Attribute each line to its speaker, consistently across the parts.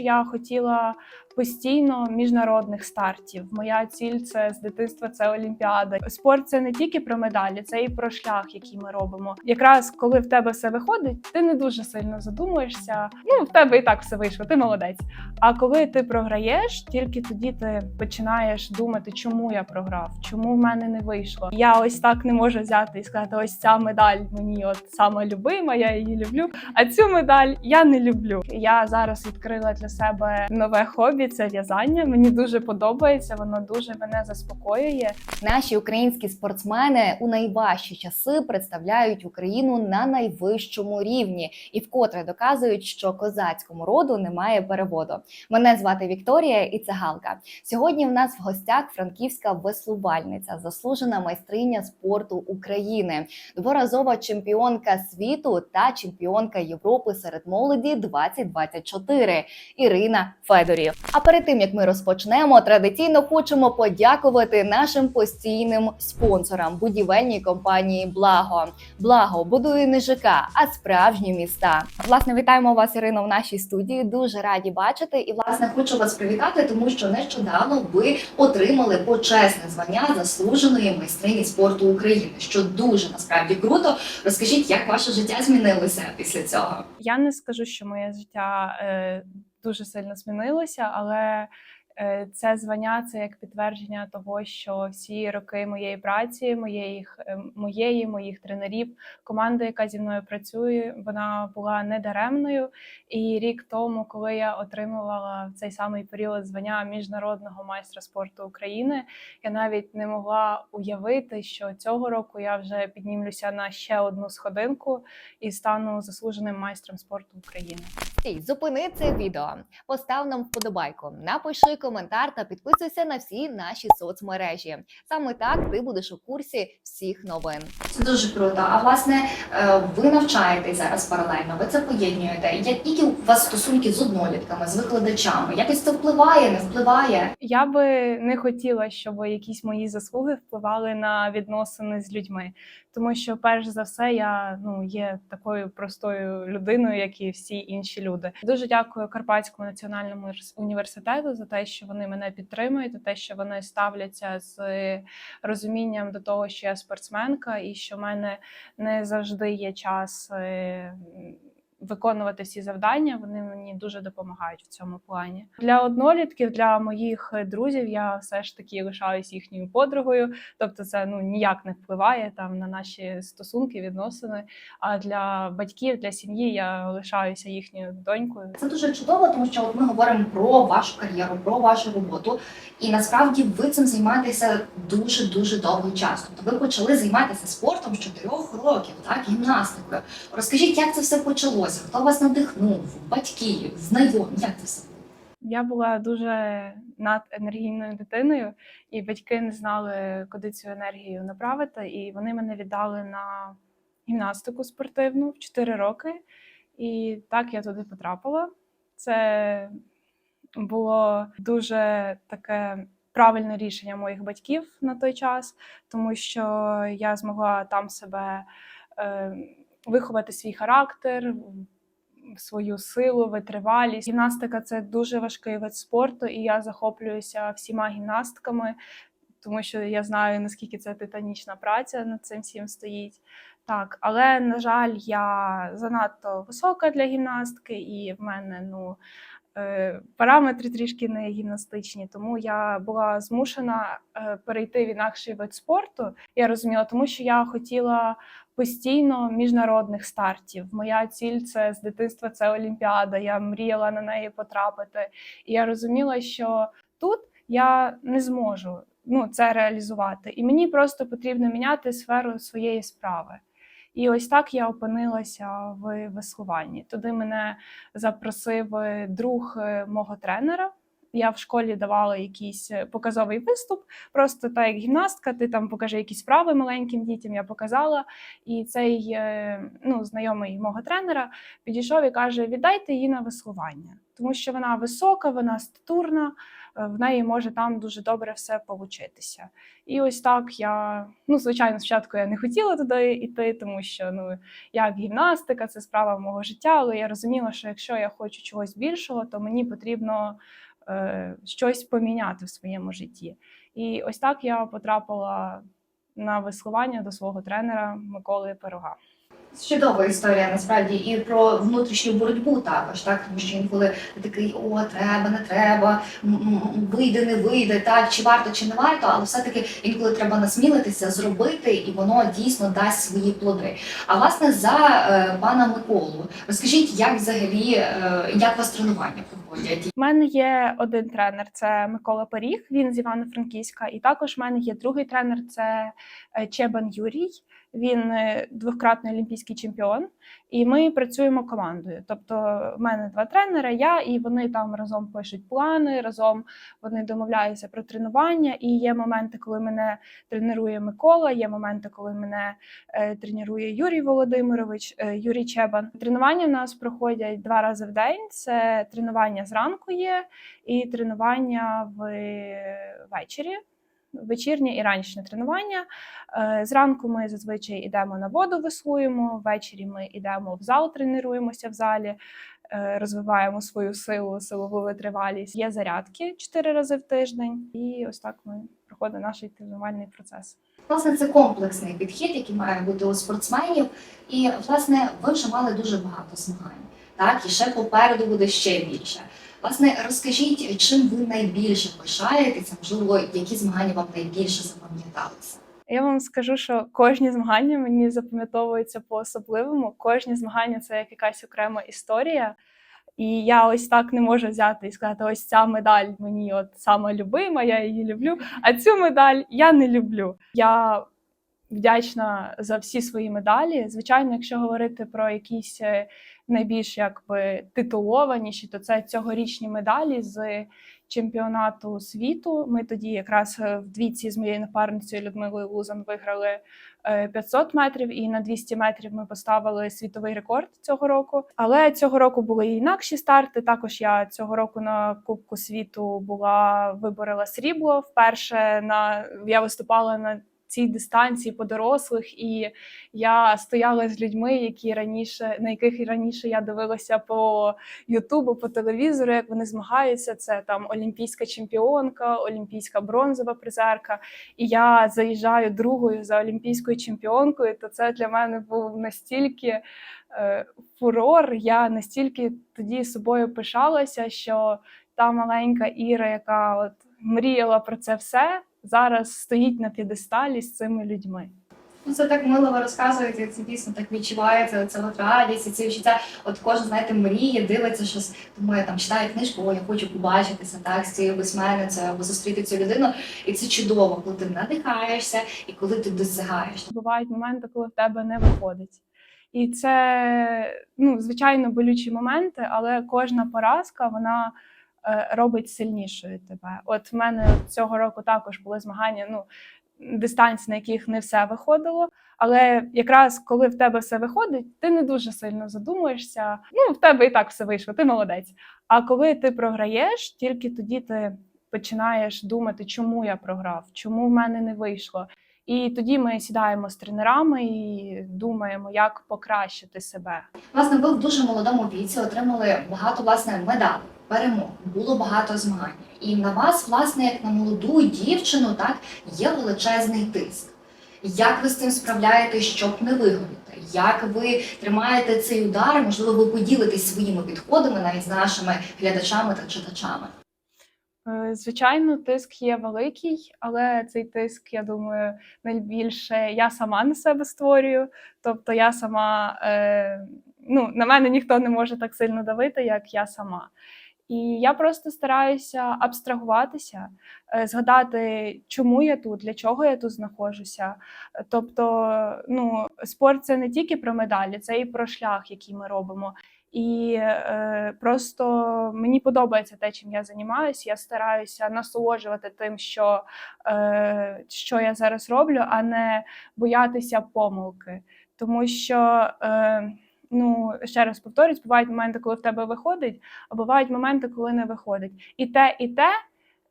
Speaker 1: Я хотіла постійно міжнародних стартів. Моя ціль це з дитинства це Олімпіада. Спорт це не тільки про медалі, це і про шлях, який ми робимо. Якраз коли в тебе все виходить, ти не дуже сильно задумуєшся. Ну в тебе і так все вийшло, ти молодець. А коли ти програєш, тільки тоді ти починаєш думати, чому я програв, чому в мене не вийшло. Я ось так не можу взяти і сказати: ось ця медаль мені от сама любима, я її люблю. А цю медаль я не люблю. Я зараз відкрила для себе нове хобі це в'язання. Мені дуже подобається, воно дуже мене заспокоює.
Speaker 2: Наші українські спортсмени у найважчі часи представляють Україну на найвищому рівні і вкотре доказують, що козацькому роду немає переводу. Мене звати Вікторія і це Галка. Сьогодні в нас в гостях франківська веслувальниця, заслужена майстриня спорту України, дворазова чемпіонка світу та чемпіонка Європи серед молоді 2024 Ірина Федорів. А перед тим як ми розпочнемо, традиційно хочемо подякувати нашим постійним спонсорам будівельній компанії Благо. Благо будує не ЖК, а справжні міста. Власне, вітаємо вас, Ірино, в нашій студії. Дуже раді бачити. І власне хочу вас привітати, тому що нещодавно ви отримали почесне звання заслуженої майстрині спорту України, що дуже насправді круто. Розкажіть, як ваше життя змінилося після цього?
Speaker 1: Я не скажу, що моє життя е, дуже сильно змінилося, але е, це звання це як підтвердження того, що всі роки моєї праці, моєї, е, моєї, моїх тренерів, команди, яка зі мною працює, вона була недаремною. І рік тому, коли я отримувала в цей самий період звання міжнародного майстра спорту України, я навіть не могла уявити, що цього року я вже піднімлюся на ще одну сходинку і стану заслуженим майстром спорту України.
Speaker 2: Зупини це відео, постав нам вподобайку, напиши коментар та підписуйся на всі наші соцмережі. Саме так ти будеш у курсі всіх новин. Це дуже круто. А власне, е, ви навчаєтесь зараз паралельно, ви це поєднуєте. Які у вас стосунки з однолітками, з викладачами? Якось це впливає, не впливає?
Speaker 1: Я би не хотіла, щоб якісь мої заслуги впливали на відносини з людьми, тому що, перш за все, я ну є такою простою людиною, як і всі інші люди. Дуже дякую Карпатському національному універс- університету за те, що вони мене підтримують, за те, що вони ставляться з розумінням до того, що я спортсменка, і що в мене не завжди є час. Виконувати всі завдання, вони мені дуже допомагають в цьому плані. Для однолітків, для моїх друзів, я все ж таки лишаюсь їхньою подругою. Тобто, це ну ніяк не впливає там на наші стосунки, відносини. А для батьків, для сім'ї я лишаюся їхньою донькою.
Speaker 2: Це дуже чудово, тому що ми говоримо про вашу кар'єру, про вашу роботу. І насправді ви цим займаєтеся дуже дуже довгий час. Тобто ви почали займатися спортом з 4 років, так гімнастикою. Розкажіть, як це все почалося? Хто вас надихнув? Батьки, знайомі? Як це все?
Speaker 1: Я була дуже наденергійною дитиною, і батьки не знали, куди цю енергію направити. І вони мене віддали на гімнастику спортивну в 4 роки. І так я туди потрапила. Це було дуже таке правильне рішення моїх батьків на той час, тому що я змогла там себе е, виховати свій характер, свою силу, витривалість. Гімнастика це дуже важкий вид спорту, і я захоплююся всіма гімнастками, тому що я знаю, наскільки це титанічна праця над цим всім стоїть. Так, але на жаль, я занадто висока для гімнастки, і в мене ну. Е, Параметри трішки не гімнастичні, тому я була змушена е, перейти в інакший вид спорту. Я розуміла, тому що я хотіла постійно міжнародних стартів. Моя ціль це з дитинства це Олімпіада. Я мріяла на неї потрапити. І я розуміла, що тут я не зможу ну, це реалізувати. І мені просто потрібно міняти сферу своєї справи. І ось так я опинилася в веслуванні. Туди мене запросив е, друг е, мого тренера. Я в школі давала якийсь е, показовий виступ, просто так як гімнастка, ти там покажи якісь вправи маленьким дітям. Я показала. І цей ну, знайомий мого тренера підійшов і каже: віддайте її на веслування. тому що вона висока, вона статурна, в неї може там дуже добре все получитися. І ось так я, ну, звичайно, спочатку я не хотіла туди йти, тому що ну, як гімнастика, це справа мого життя, але я розуміла, що якщо я хочу чогось більшого, то мені потрібно е, щось поміняти в своєму житті. І ось так я потрапила на веслування до свого тренера Миколи Пирога.
Speaker 2: Чудова історія насправді і про внутрішню боротьбу також, так тому що інколи ти такий о, треба, не треба, вийде, не вийде, так чи варто, чи не варто, але все-таки інколи треба насмілитися, зробити, і воно дійсно дасть свої плоди. А власне за е, пана Миколу, розкажіть, як взагалі е, як вас тренування проходять?
Speaker 1: У мене є один тренер, це Микола Поріг, він з Івано-Франківська. І також в мене є другий тренер, це е, Чебан Юрій. Він е, двократний олімпійський чемпіон, і ми працюємо командою. Тобто, в мене два тренери, я і вони там разом пишуть плани, разом вони домовляються про тренування. І є моменти, коли мене тренує Микола, є моменти, коли мене е, тренує Юрій Володимирович, е, Юрій Чебан. Тренування в нас проходять два рази в день. Це тренування зранку є, і тренування ввечері. Вечірнє і ранішнє тренування. Е, Зранку ми зазвичай йдемо на воду, веслуємо, ввечері ми йдемо в зал, тренуємося в залі, е, розвиваємо свою силу, силову витривалість. Є зарядки чотири рази в тиждень, і ось так ми проходить наш тренувальний процес.
Speaker 2: Власне, це комплексний підхід, який має бути у спортсменів. І власне, ви вже мали дуже багато змагань, так і ще попереду буде ще більше. Власне, розкажіть, чим ви найбільше пишаєтеся, можливо, які змагання вам найбільше запам'яталися?
Speaker 1: Я вам скажу, що кожні змагання мені запам'ятовуються по-особливому. Кожні змагання це як якась окрема історія. І я ось так не можу взяти і сказати: ось ця медаль мені от саме любима, я її люблю. А цю медаль я не люблю. Я вдячна за всі свої медалі. Звичайно, якщо говорити про якісь е, найбільш якби титулованіші, то це цьогорічні медалі з чемпіонату світу. Ми тоді якраз е, в двійці з моєю напарницею Людмилою Лузан виграли е, 500 метрів, і на 200 метрів ми поставили світовий рекорд цього року. Але цього року були і інакші старти. Також я цього року на Кубку світу була виборола срібло. Вперше на я виступала на цій дистанції по дорослих, і я стояла з людьми, які раніше на яких раніше я дивилася по Ютубу, по телевізору, як вони змагаються. Це там олімпійська чемпіонка, олімпійська бронзова призерка. І я заїжджаю другою за олімпійською чемпіонкою. То це для мене був настільки е, фурор. Я настільки тоді собою пишалася, що та маленька Іра, яка от мріяла про це все, зараз стоїть на п'єдесталі з цими людьми.
Speaker 2: Ну, це так мило ви розказуєте, це дійсно так відчувається, це от радість, і ці відчуття. От кожен, знаєте, мріє, дивиться щось, думає, там читає книжку, о, я хочу побачитися так, з цією письменницею або зустріти цю людину. І це чудово, коли ти надихаєшся і коли ти досягаєш.
Speaker 1: Бувають моменти, коли в тебе не виходить. І це, ну, звичайно, болючі моменти, але кожна поразка вона робить сильнішою тебе. От в мене цього року також були змагання, ну, дистанції, на яких не все виходило. Але якраз коли в тебе все виходить, ти не дуже сильно задумуєшся. Ну, в тебе і так все вийшло, ти молодець. А коли ти програєш, тільки тоді ти починаєш думати, чому я програв, чому в мене не вийшло. І тоді ми сідаємо з тренерами і думаємо, як покращити себе.
Speaker 2: Власне, ви в дуже молодому віці отримали багато власне медалей, перемог, було багато змагань. І на вас, власне, як на молоду дівчину, так є величезний тиск. Як ви з цим справляєтесь, щоб не вигоріти? Як ви тримаєте цей удар? Можливо, ви поділитесь своїми підходами навіть з нашими глядачами та читачами.
Speaker 1: Е, Звичайно, тиск є великий, але цей тиск, я думаю, найбільше я сама на себе створюю. Тобто я сама, е, ну, на мене ніхто не може так сильно давити, як я сама. І я просто стараюся абстрагуватися, е, згадати, чому я тут, для чого я тут знаходжуся. Тобто, ну, спорт це не тільки про медалі, це і про шлях, який ми робимо. І е, просто мені подобається те, чим я займаюся. Я стараюся насолоджувати тим, що, е, що я зараз роблю, а не боятися помилки. Тому що е, Ну, ще раз повторюсь, бувають моменти, коли в тебе виходить, а бувають моменти, коли не виходить. І те, і те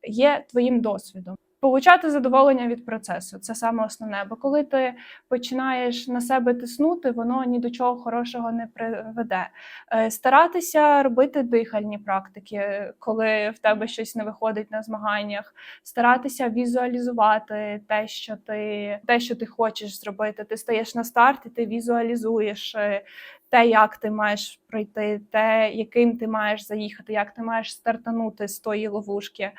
Speaker 1: є твоїм досвідом. Получати задоволення від процесу це саме основне. Бо коли ти починаєш на себе тиснути, воно ні до чого хорошого не приведе. Е, Старатися робити дихальні практики, коли в тебе щось не виходить на змаганнях, старатися візуалізувати те, що ти те, що ти хочеш зробити. Ти стаєш на старт, і ти візуалізуєш е, те, як ти маєш пройти, те, яким ти маєш заїхати, як ти маєш стартанути з тої ловушки.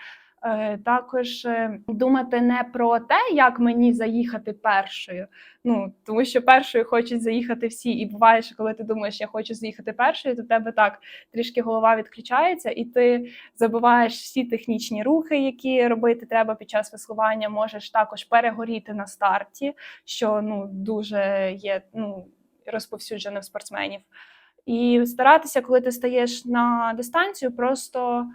Speaker 1: Е, Також е, думати не про те, як мені заїхати першою. Ну тому що першою хочуть заїхати всі, і буває, що коли ти думаєш, я хочу заїхати першою, то в тебе так трішки голова відключається, і ти забуваєш всі технічні рухи, які робити треба під час веслування. Можеш також перегоріти на старті, що ну дуже є ну розповсюджене в спортсменів. І старатися, коли ти стаєш на дистанцію, просто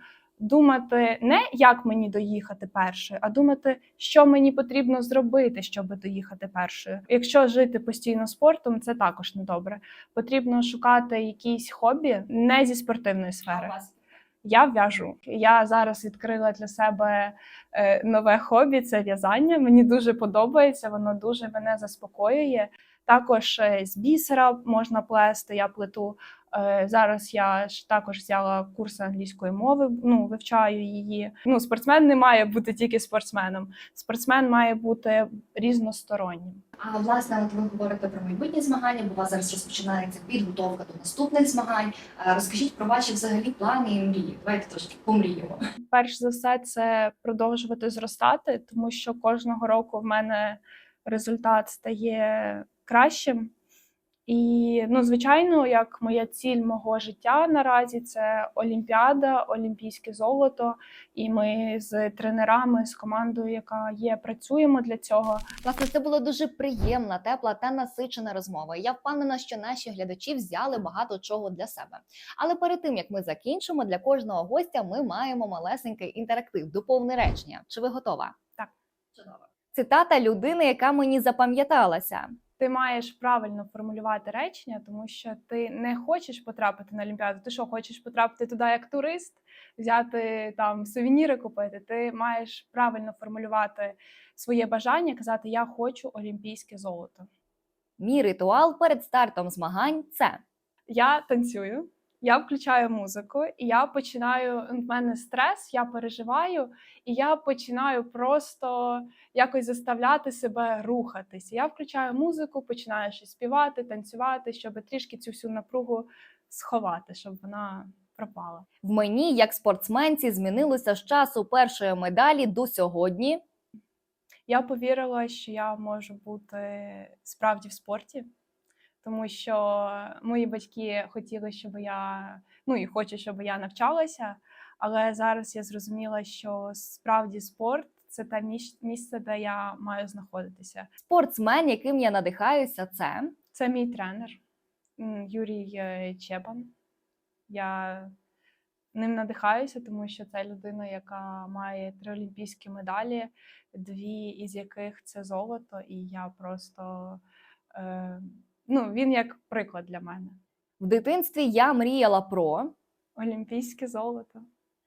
Speaker 1: думати не як мені доїхати першою, а думати, що мені потрібно зробити, щоб доїхати першою. Якщо жити постійно спортом, це також недобре. Потрібно шукати якісь хобі не зі спортивної сфери. Я в'яжу. Я зараз відкрила для себе е, нове хобі це в'язання. Мені дуже подобається, воно дуже мене заспокоює. Також е, з бісера можна плести, я плету. Е, Зараз я ж також взяла курси англійської мови, ну вивчаю її. Ну, спортсмен не має бути тільки спортсменом. Спортсмен має бути різностороннім.
Speaker 2: А власне, от ви говорите про майбутні змагання, бо у вас зараз розпочинається підготовка до наступних змагань. Розкажіть про ваші взагалі плани і мрії. Давайте трошки помріємо.
Speaker 1: перш за все, це продовжувати зростати, тому що кожного року в мене результат стає кращим. І, ну, звичайно, як моя ціль мого життя наразі це Олімпіада, Олімпійське золото. І ми з тренерами, з командою, яка є, працюємо для цього.
Speaker 2: Власне, це була дуже приємна, тепла та насичена розмова. Я впевнена, що наші глядачі взяли багато чого для себе. Але перед тим як ми закінчимо, для кожного гостя ми маємо малесенький інтерактив, доповне речення. Чи ви готова?
Speaker 1: Так.
Speaker 2: Чудово. Цитата людини, яка мені запам'яталася.
Speaker 1: Ти маєш правильно формулювати речення, тому що ти не хочеш потрапити на Олімпіаду. Ти що, хочеш потрапити туди як турист, взяти там сувеніри купити. Ти маєш правильно формулювати своє бажання, казати Я хочу олімпійське золото.
Speaker 2: Мій ритуал перед стартом змагань це
Speaker 1: Я танцюю, я включаю музику, і я починаю. В мене стрес, я переживаю, і я починаю просто якось заставляти себе рухатись. Я включаю музику, починаю щось співати, танцювати, щоб трішки цю всю напругу сховати, щоб вона пропала.
Speaker 2: в мені як спортсменці змінилося з часу першої медалі до сьогодні.
Speaker 1: Я повірила, що я можу бути справді в спорті, тому що мої батьки хотіли, щоб я ну і хочуть, щоб я навчалася. Але зараз я зрозуміла, що справді спорт це те місце, де я маю знаходитися.
Speaker 2: Спортсмен, яким я надихаюся, це
Speaker 1: Це мій тренер Юрій е, Чебан. Я ним надихаюся, тому що це людина, яка має три олімпійські медалі, дві із яких це золото, і я просто е, ну, він як приклад для мене.
Speaker 2: в дитинстві. Я мріяла про
Speaker 1: Олімпійське золото.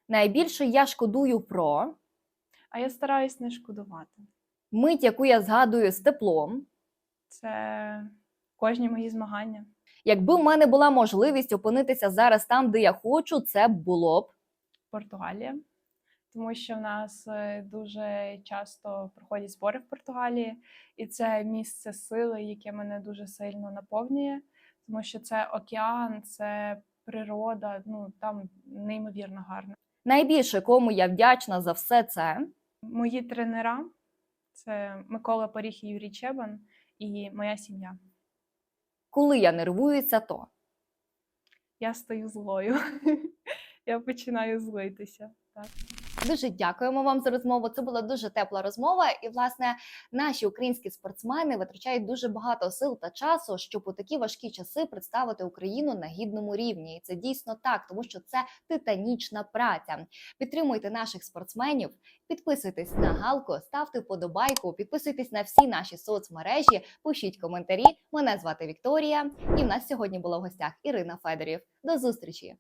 Speaker 2: найбільше я шкодую про
Speaker 1: А я стараюсь не шкодувати.
Speaker 2: мить, яку я згадую з теплом.
Speaker 1: Це кожні мої змагання.
Speaker 2: Якби в мене була можливість опинитися зараз там, де я хочу, це було б
Speaker 1: Португалія, тому що в нас е, дуже часто проходять збори в Португалії, і це місце сили, яке мене дуже сильно наповнює, тому що це океан, це природа. Ну там неймовірно гарно.
Speaker 2: найбільше, кому я вдячна за все це.
Speaker 1: Мої тренера це Микола Поріг і Юрій Чебан і моя сім'я.
Speaker 2: Коли я нервуюся, то
Speaker 1: Я стаю злою. Я починаю злитися. Так.
Speaker 2: Дуже дякуємо вам за розмову. Це була дуже тепла розмова. І, власне, наші українські спортсмени витрачають дуже багато сил та часу, щоб у такі важкі часи представити Україну на гідному рівні. І це дійсно так, тому що це титанічна праця. Підтримуйте наших спортсменів, підписуйтесь на галку, ставте вподобайку, підписуйтесь на всі наші соцмережі, пишіть коментарі. Мене звати Вікторія, і в нас сьогодні була в гостях Ірина Федорів. До зустрічі!